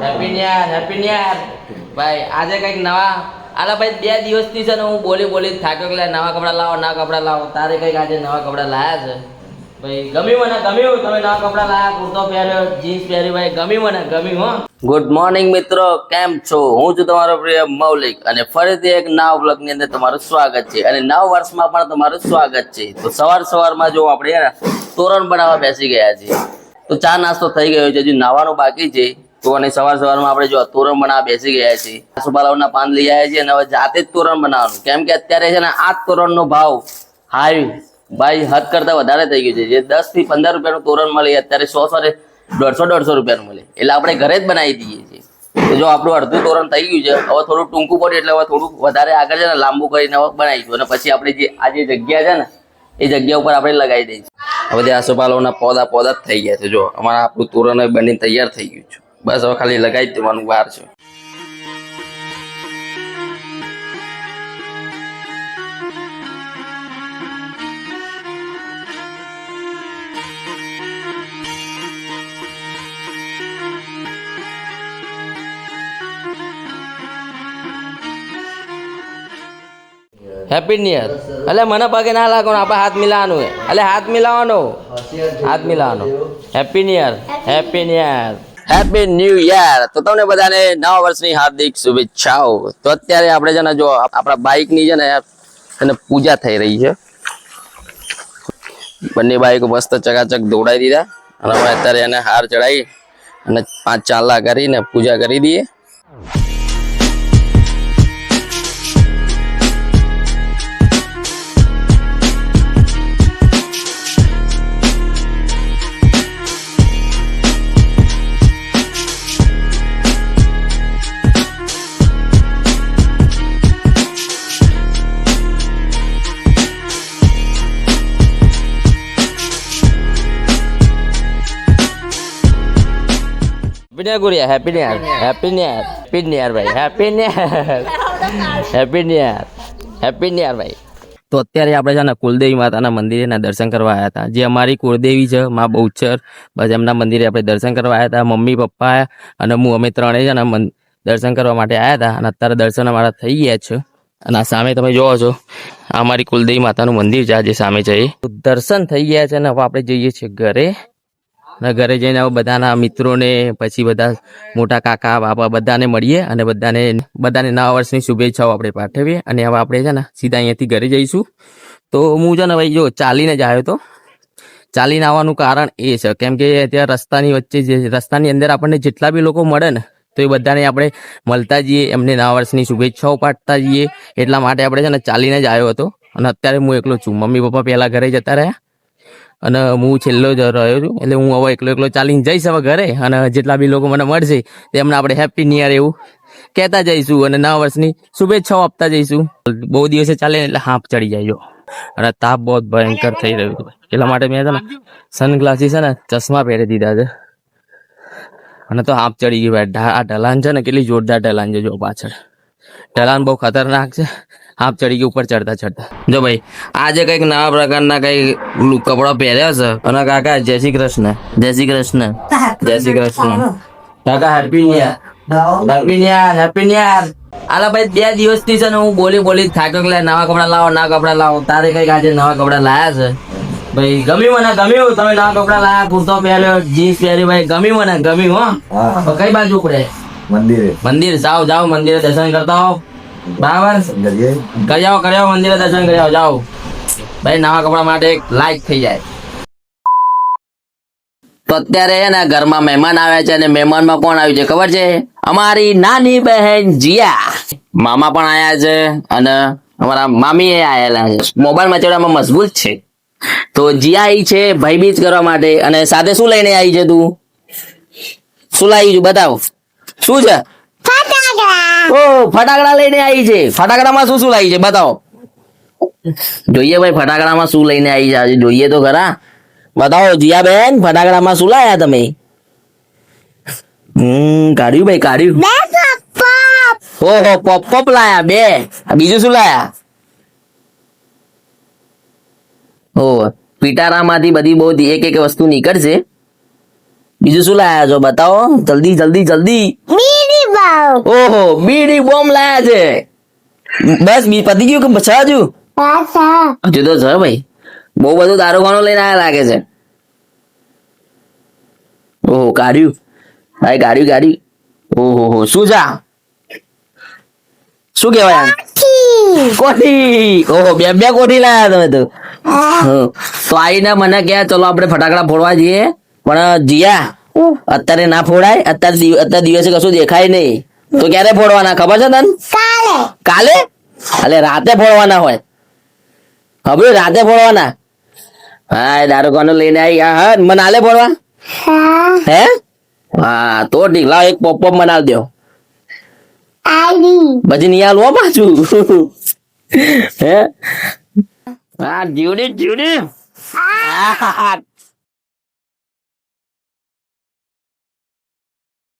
Happy ન્યાર happy ન્યાર ભાઈ, આજે કંઈક નવા આલા ભાઈ, બે દિવસથી છે ને હું બોલી બોલી થાક્યો કે નવા કપડાં લાવો, નવા કપડાં લાવો. તારે કંઈક આજે નવા કપડાં લાયા છે? ભાઈ, ગમ્યું મને, ગમ્યું. તમે નવા કપડાં લાયા, કુર્તો પહેર્યો, જીન્સ પહેર્યું, ભાઈ, ગમ્યું મને, ગમ્યું, હો. ગુડ મોર્નિંગ મિત્રો. કેમ છો? હું છું તમારો પ્રિય મૌલિક. અને ફરીથી એક નવા બ્લોગની અંદર તમારું સ્વાગત છે. અને નવ વર્ષમાં પણ તમારું સ્વાગત છે. તો સવાર સવારમાં જો આપણે તોરણ બનાવવા બેસી ગયા છીએ. તો ચા નાસ્તો થઈ ગયો છે. હજુ નાવાનું બાકી છે. તો અને સવાર સવારમાં આપણે જો તોરણ બનાવવા બેસી ગયા છીએ. આસુપાલવના પાન લઈ આવ્યા છીએ અને હવે જાતે જ તોરણ બનાવવાનું. કેમ કે અત્યારે છે ને આ તોરણનો ભાવ હાઈ ભાઈ હદ કરતા વધારે થઈ ગયું છે. જે દસથી પંદર રૂપિયાનું તોરણ મળે, અત્યારે સો સો દોઢસો દોઢસો રૂપિયાનું મળે. એટલે આપણે ઘરે જ બનાવી દઈએ છીએ. તો જો આપણું અડધું તોરણ થઈ ગયું છે, હવે થોડું ટૂંકું પડ્યું એટલે હવે થોડું વધારે આગળ છે ને લાંબુ કરીને બનાવીશું. અને પછી આપણે જે આ જે જગ્યા છે ને, એ જગ્યા ઉપર આપણે લગાવી દઈશું. હવે જે આસોપાલવના પોદા પોદા જ થઈ ગયા છે. જો અમારા આપણું તોરણ બની તૈયાર થઈ ગયું છે. બસ હવે ખાલી લગાવી જ દેવાનું બહાર છે. હેપી ન્યુ યર એટલે મને પગે ના લાગવાનું આપણે હાથ મિલાવાનું હે એટલે હાથ મિલાવાનો હાથ મિલાવાનો happy new year happy new year happy new year તો તમને બધાને નવા વર્ષની હાર્દિક શુભેચ્છાઓ. તો અત્યારે આપણે છે ને જો આપણા બાઇકની છે ને એને પૂજા થઈ રહી છે. બંને બાઇક મસ્ત ચકાચક દોડાઈ દીધા. અને હવે અત્યારે એને હાર ચડાવી અને પાંચ ચાલા કરીને પૂજા કરી દઈએ. Happy new Guriya happy new happy new happy new ભાઈ happy new happy new happy new ભાઈ તો અત્યારે આપણે છે ને કુલદેવી માતાના મંદિરેના દર્શન કરવા આવ્યા હતા. જે અમારી કુળદેવી છે, મા બહુચર, બસ એમના મંદિરે આપણે દર્શન કરવા આવ્યા હતા. મમ્મી, પપ્પા અને હું, અમે ત્રણેય છે ને દર્શન કરવા માટે આવ્યા હતા. અને અત્યારે દર્શન અમારા થઈ ગયા છે. અને આ સામે તમે જોવો છો અમારી કુલદેવી માતાનું મંદિર છે જે સામે છે દર્શન થઈ ગયા છે અને હવે આપણે જઈએ છીએ ઘરે. અને ઘરે જઈને બધાના મિત્રોને, પછી બધા મોટા કાકા, બાપા બધાને મળીએ અને બધાને બધાને નવા વર્ષની શુભેચ્છાઓ આપણે પાઠવીએ. અને હવે આપણે છે ને સીધા અહીંયાથી ઘરે જઈશું. તો હું છે ને ભાઈ જો ચાલીને જ આવ્યો હતો ચાલીને આવવાનું કારણ એ છે, કેમ કે ત્યાં રસ્તાની વચ્ચે જે, રસ્તાની અંદર આપણને જેટલા બી લોકો મળે ને, તો એ બધાને આપણે મળતા જઈએ, એમને નવા વર્ષની શુભેચ્છાઓ પાઠતા જઈએ. એટલા માટે આપણે છે ને ચાલીને જ આવ્યો હતો. અને અત્યારે હું એકલો છું. મમ્મી પપ્પા પહેલાં ઘરે જતા રહ્યા. અને હું છેલ્લો જ રહ્યો છું, એટલે હું હવે એકલો એકલો ચાલીને જઈશ હવે ઘરે અને જેટલા બી લોકો મને મળશે તેમને આપણે હેપી ન્યુ યર એવું કહેતા જઈશું અને નવા વર્ષની શુભેચ્છાઓ આપતા જઈશું. બહુ દિવસે ચાલે એટલે હાંફ ચડી જાય અને તાપ બહુ ભયંકર થઈ રહ્યું છે. એટલા માટે મેં છે ને સનગ્લાસીસ છે ને ચશ્મા પહેરી દીધા છે. અને તો હાંફ ચડી ગયું ભાઈ. આ ઢલાન છે ને કેટલી જોરદાર ઢલાન છે જો પાછળ. ઢલાન બહુ ખતરનાક છે. હાફ ચડી ગયું ઉપર ચડતા ચડતા. જો ભાઈ આજે કંઈક નવા પ્રકારના કઈ કપડા પહેર્યા છે. અને કાકા જય શ્રી કૃષ્ણ. જય શ્રી કૃષ્ણ. જય શ્રી કૃષ્ણ. કાકા happy new happy new happy new આલા ભાઈ બે દિવસથી છે ને હું બોલી બોલી થાક્યો કે નવા કપડા લાવો નવા કપડા લાવો. તારે કંઈક આજે નવા કપડા લાયા છે? ભાઈ ગમ્યું મને ગમ્યું તમે નવા કપડા લાયા કુર્તો પહેર્યો જીન્સ પહેરી ભાઈ ગમ્યું મને ગમ્યું હો કઈ બાજુ પડે મંદિરે. મંદિર જાઓ જાઓ મંદિરે દર્શન કરતા હો બરાબર? કરી આવો કરી આવો મંદિરે દર્શન કરી આવો જાઓ. ભાઈ નવા કપડા માટે એક લાઈક થઈ જાય. તો અત્યારે છે ને ઘરમાં મહેમાન આવ્યા છે અને મહેમાનમાં કોણ આવ્યું છે ખબર છે? અમારી નાની બહેન જીયા. મામા પણ આવ્યા છે અને અમારા મામી એ આવેલા છે. મોબાઈલ મચેડામાં મજબૂત છે. તો જીયા આવી છે ભાઈબીજ કરવા માટે અને સાથે શું લઈને આવી છે તું? શું લાવી છું બતાવો. શું છે? ઓ ફટાકડા લઈને આવી છે. ફટાકડામાં શું શું લાવી છે? બતાવો. જોઈએ ભાઈ ફટાકડામાં શું લઈને આવી છે? આજે જોઈએ તો ખરા. બતાવો જીયા બેન ફટાકડામાં શું લાયા તમે? હમ કાઢ્યું ભાઈ કાઢ્યું. ઓહો પોપ પોપ લાયા બે. બીજું શું લાયા? ઓ પિટારામાંથી બધી બહુ એક એક વસ્તુ નીકળશે. બીજું શું લાયા છો? બતાવો. જલ્દી જલ્દી જલ્દી. ઓહો બીડી બોમ્બ લાયા છે. બસ બી પતી ગયું કે છે હજુ? તો છે ભાઈ. બહુ બધું દારૂ લઈને આયા લાગે છે. ઓહો કાઢ્યું ભાઈ કાઢ્યું કાઢ્યું ઓહો હો શું છે શું કહેવાય આમ? કોઠી. ઓહો બે બે કોઠી લાયા તમે તો. તો આઈને મને કે ચલો આપણે ફટાકડા ફોડવા જઈએ. પણ જીયા અત્યારે ના ફોડાય? અત્યારે અત્યારે દિવસે કશું દેખાય નહીં. તો ક્યારે ફોડવાના? ખબર છે તને? કાલે. કાલે? અલે રાતે ફોડવાના હોય. હવે રાતે ફોડવાના? હા દારૂખાનું લઈને આવી હા હા મને આલે ફોડવા? હા. હે? તો ઠીક લાવ એક પોપ પોપ મને આલ આઈડી પછી નહીં આલવો પાછું. હે? હા જીવડી જીવડી.